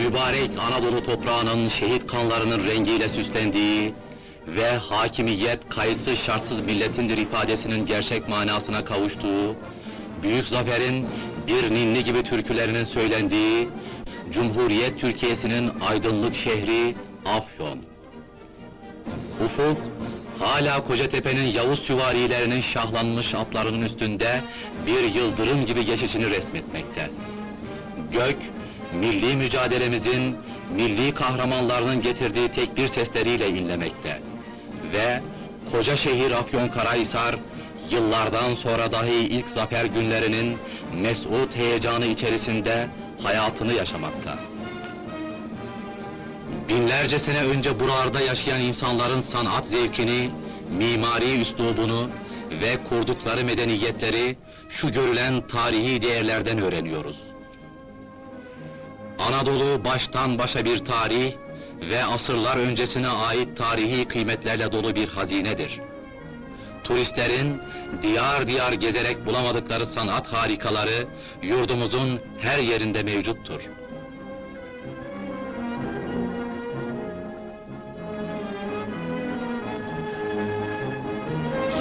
mübarek Anadolu toprağının şehit kanlarının rengiyle süslendiği ve hakimiyet kayıtsız şartsız milletindir ifadesinin gerçek manasına kavuştuğu, büyük zaferin bir ninni gibi türkülerinin söylendiği, Cumhuriyet Türkiye'sinin aydınlık şehri Afyon. Ufuk, hala Kocatepe'nin Yavuz süvarilerinin şahlanmış atlarının üstünde bir yıldırım gibi geçişini resmetmekte. Gök, milli mücadelemizin, milli kahramanlarının getirdiği tekbir sesleriyle inlemekte. Ve koca şehir Afyonkarahisar, yıllardan sonra dahi ilk zafer günlerinin mesut heyecanı içerisinde hayatını yaşamakta. Binlerce sene önce buralarda yaşayan insanların sanat zevkini, mimari üslubunu ve kurdukları medeniyetleri şu görülen tarihi değerlerden öğreniyoruz. Anadolu baştan başa bir tarih ve asırlar öncesine ait tarihi kıymetlerle dolu bir hazinedir. Turistlerin diyar diyar gezerek bulamadıkları sanat harikaları yurdumuzun her yerinde mevcuttur.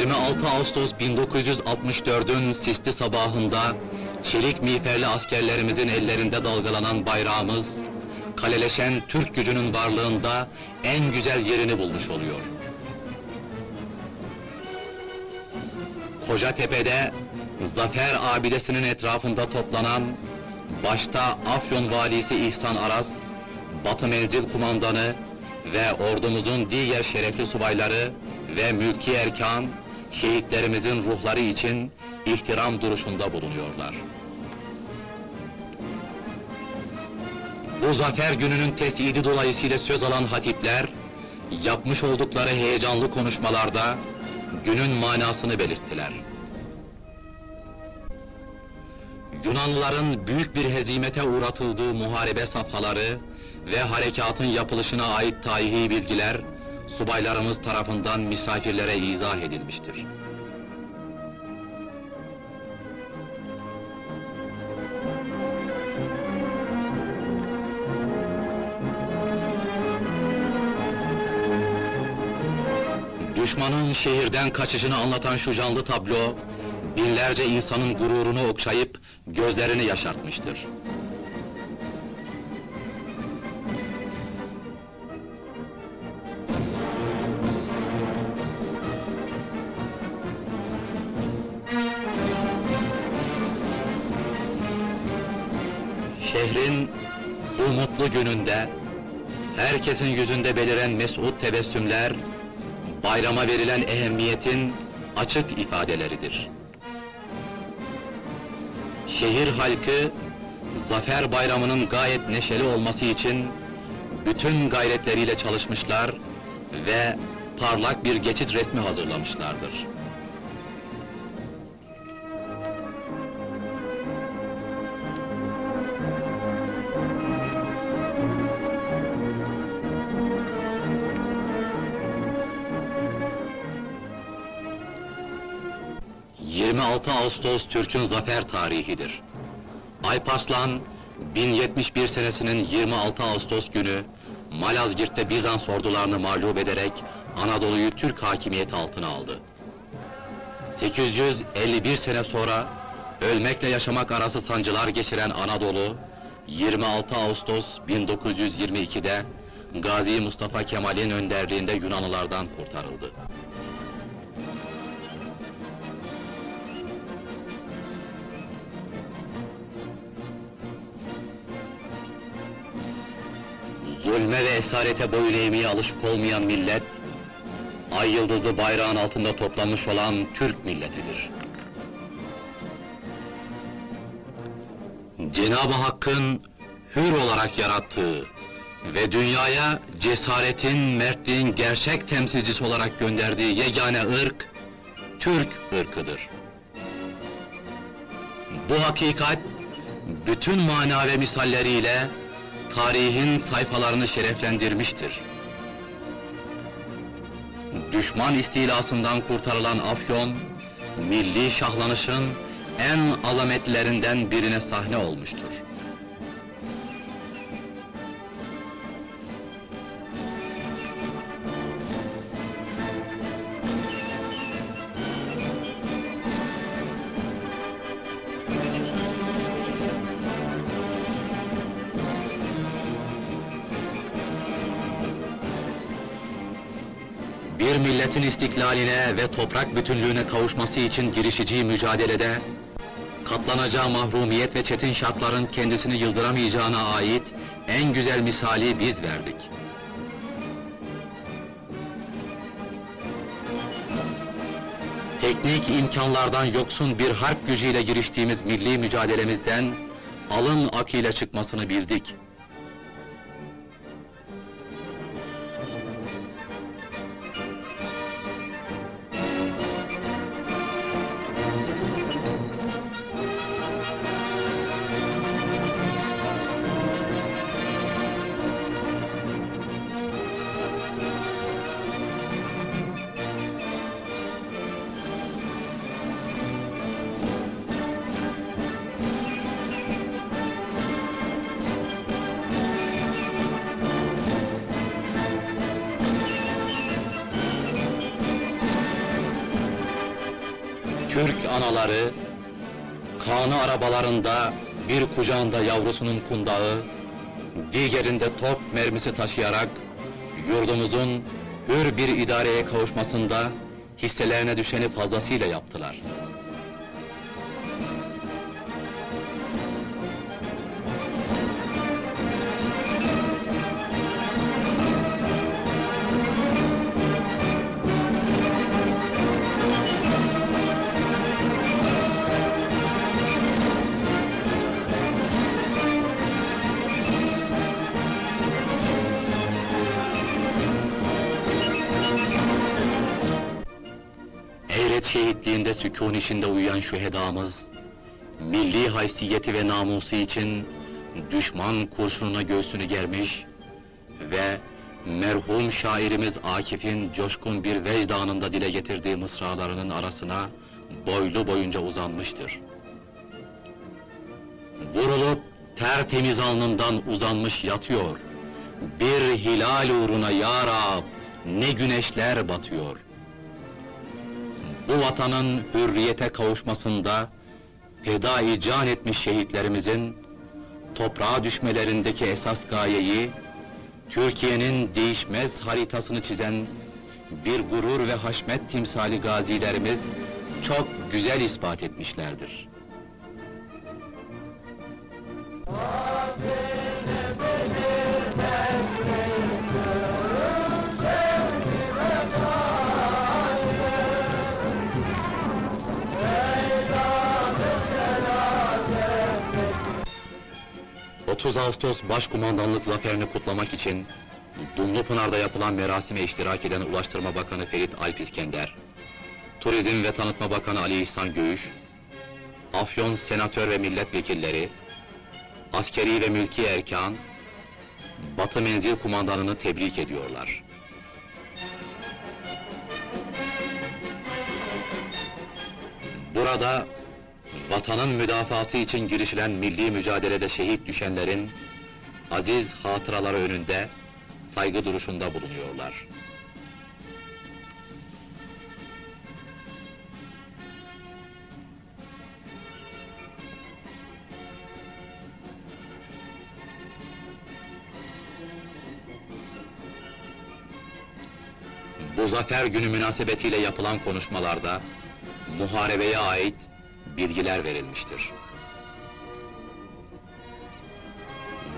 26 Ağustos 1964'ün sisli sabahında çelik miğferli askerlerimizin ellerinde dalgalanan bayrağımız kaleleşen Türk gücünün varlığında en güzel yerini bulmuş oluyor. Kocatepe'de Zafer abidesinin etrafında toplanan başta Afyon valisi İhsan Aras, Batı Menzil kumandanı ve ordumuzun diğer şerefli subayları ve mülki erkan şehitlerimizin ruhları için ihtiram duruşunda bulunuyorlar. Bu zafer gününün tesidi dolayısıyla söz alan hatipler, yapmış oldukları heyecanlı konuşmalarda günün manasını belirttiler. Yunanlıların büyük bir hezimete uğratıldığı muharebe safhaları ve harekatın yapılışına ait tarihi bilgiler, subaylarımız tarafından misafirlere izah edilmiştir. Düşmanın şehirden kaçışını anlatan şu canlı tablo, binlerce insanın gururunu okşayıp gözlerini yaşartmıştır. Şehrin bu mutlu gününde herkesin yüzünde beliren mesut tebessümler bayrama verilen ehemmiyetin açık ifadeleridir. Şehir halkı Zafer Bayramı'nın gayet neşeli olması için bütün gayretleriyle çalışmışlar ve parlak bir geçit resmi hazırlamışlardır. ...26 Ağustos Türk'ün zafer tarihidir. Alparslan, 1071 senesinin 26 Ağustos günü... ...Malazgirt'te Bizans ordularını mağlup ederek... ...Anadolu'yu Türk hakimiyeti altına aldı. 851 sene sonra... ...ölmekle yaşamak arası sancılar geçiren Anadolu... ...26 Ağustos 1922'de... ...Gazi Mustafa Kemal'in önderliğinde Yunanlılardan kurtarıldı. Zulme ve esarete boyun eğmeye alışık olmayan millet, ay yıldızlı bayrağın altında toplanmış olan Türk milletidir. Cenab-ı Hakk'ın hür olarak yarattığı ve dünyaya cesaretin, mertliğin gerçek temsilcisi olarak gönderdiği yegane ırk, Türk ırkıdır. Bu hakikat, bütün mana ve misalleriyle tarihin sayfalarını şereflendirmiştir. Düşman istilasından kurtarılan Afyon, milli şahlanışın en azametlerinden birine sahne olmuştur. Bir milletin istiklaline ve toprak bütünlüğüne kavuşması için girişeceği mücadelede, katlanacağı mahrumiyet ve çetin şartların kendisini yıldıramayacağına ait en güzel misali biz verdik. Teknik imkanlardan yoksun bir harp gücüyle giriştiğimiz milli mücadelemizden alın akıyla çıkmasını bildik. Türk anaları, kanı arabalarında bir kucağında yavrusunun kundağı, diğerinde top mermisi taşıyarak yurdumuzun hür bir idareye kavuşmasında hisselerine düşeni fazlasıyla yaptılar. Eyret şehitliğinde sükûn içinde uyuyan şühedamız, milli haysiyeti ve namusu için düşman kurşununa göğsünü germiş ve merhum şairimiz Akif'in coşkun bir vecdanında dile getirdiği mısralarının arasına boylu boyunca uzanmıştır. Vurulup tertemiz alnından uzanmış yatıyor. Bir hilal uğruna ya Rab, ne güneşler batıyor. Bu vatanın hürriyete kavuşmasında fedai can etmiş şehitlerimizin toprağa düşmelerindeki esas gayeyi Türkiye'nin değişmez haritasını çizen bir gurur ve haşmet timsali gazilerimiz çok güzel ispat etmişlerdir. ...30 Ağustos Başkumandanlık zaferini kutlamak için... ...Dumlupınar'da yapılan merasime iştirak eden Ulaştırma Bakanı Ferit Alp İskender... ...Turizm ve Tanıtma Bakanı Ali İhsan Göğüş... ...Afyon Senatör ve Milletvekilleri... ...Askeri ve Mülki Erkan... ...Batı Menzil Kumandanını tebrik ediyorlar. Burada vatanın müdafası için girişilen milli mücadelede şehit düşenlerin aziz hatıraları önünde saygı duruşunda bulunuyorlar. Bu zafer günü münasebetiyle yapılan konuşmalarda muharebeye ait bilgiler verilmiştir.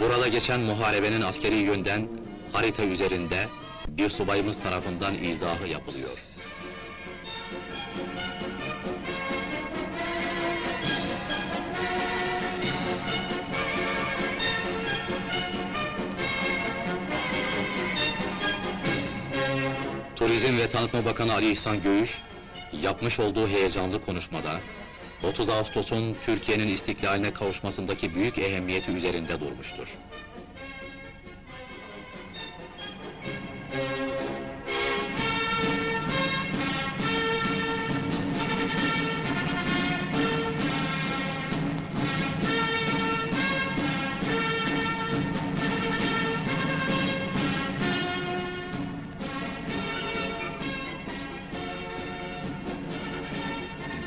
Burada geçen muharebenin askeri yönden harita üzerinde bir subayımız tarafından izahı yapılıyor. Turizm ve Tanıtma Bakanı Ali İhsan Göğüş, yapmış olduğu heyecanlı konuşmada 30 Ağustos'un Türkiye'nin istiklaline kavuşmasındaki büyük ehemmiyeti üzerinde durmuştur.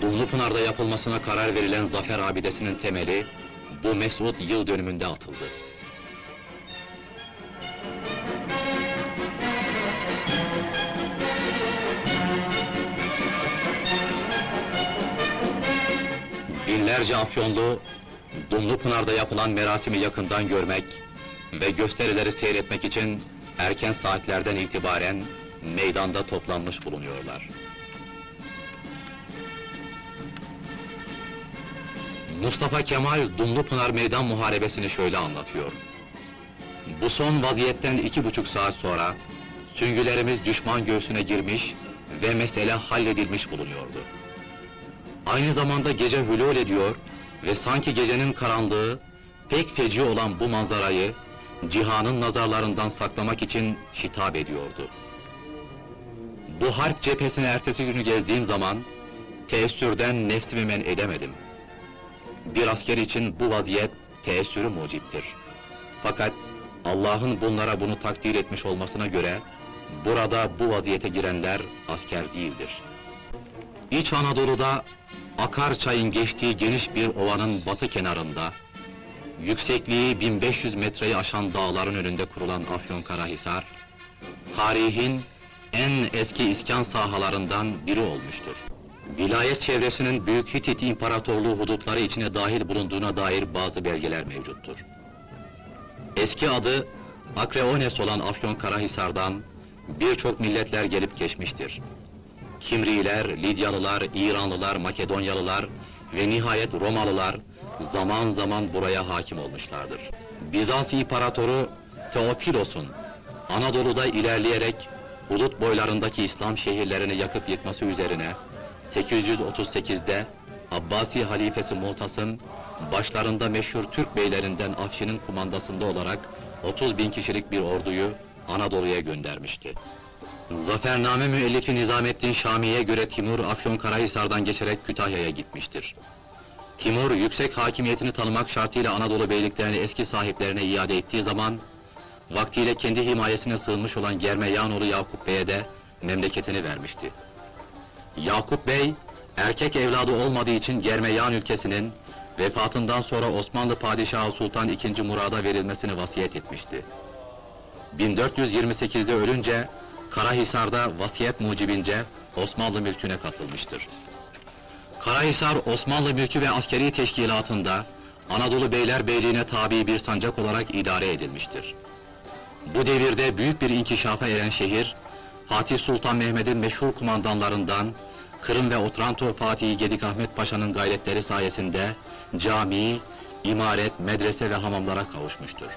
Buzlupınar'da yapılmasına karar verilen Zafer Abidesi'nin temeli bu mesut yıl dönümünde atıldı. Binlerce Afyonlu, Dumlupınar'da yapılan merasimi yakından görmek ve gösterileri seyretmek için erken saatlerden itibaren meydanda toplanmış bulunuyorlar. Mustafa Kemal Dumlupınar Meydan Muharebesini şöyle anlatıyor. Bu son vaziyetten iki buçuk saat sonra süngülerimiz düşman göğsüne girmiş ve mesele halledilmiş bulunuyordu. Aynı zamanda gece hülul ediyor ve sanki gecenin karanlığı pek feci olan bu manzarayı cihanın nazarlarından saklamak için hitap ediyordu. Bu harp cephesini ertesi günü gezdiğim zaman teessürden nefsimi men edemedim. Bir asker için bu vaziyet teessürü muciptir. Fakat Allah'ın bunlara bunu takdir etmiş olmasına göre burada bu vaziyete girenler asker değildir. İç Anadolu'da akar çayın geçtiği geniş bir ovanın batı kenarında yüksekliği 1500 metreyi aşan dağların önünde kurulan Afyonkarahisar tarihin en eski iskan sahalarından biri olmuştur. Vilayet çevresinin Büyük Hitit İmparatorluğu hudutları içine dahil bulunduğuna dair bazı belgeler mevcuttur. Eski adı Akreones olan Afyonkarahisar'dan birçok milletler gelip geçmiştir. Kimriler, Lidyalılar, İranlılar, Makedonyalılar ve nihayet Romalılar zaman zaman buraya hakim olmuşlardır. Bizans İmparatoru Teopilos'un Anadolu'da ilerleyerek Bulut boylarındaki İslam şehirlerini yakıp yıkması üzerine 838'de Abbasi halifesi Mu'tasım başlarında meşhur Türk beylerinden Afşin'in kumandasında olarak 30 bin kişilik bir orduyu Anadolu'ya göndermişti. Zafername müellifi Nizamettin Şami'ye göre Timur Afyonkarahisar'dan geçerek Kütahya'ya gitmiştir. Timur yüksek hakimiyetini tanımak şartıyla Anadolu beyliklerini eski sahiplerine iade ettiği zaman vaktiyle kendi himayesine sığınmış olan Germeyanoğlu Yakup Bey'e de memleketini vermişti. Yakup Bey, erkek evladı olmadığı için Germeyan ülkesinin vefatından sonra Osmanlı Padişahı Sultan II. Murad'a verilmesini vasiyet etmişti. 1428'de ölünce Karahisar'da vasiyet mucibince Osmanlı mülküne katılmıştır. Karahisar Osmanlı mülkü ve askeri teşkilatında Anadolu Beylerbeyliğine tabi bir sancak olarak idare edilmiştir. Bu devirde büyük bir inkişafa eren şehir, Fatih Sultan Mehmet'in meşhur kumandanlarından Kırım ve Otranto Fatih Gedik Ahmet Paşa'nın gayretleri sayesinde cami, imaret, medrese ve hamamlara kavuşmuştur.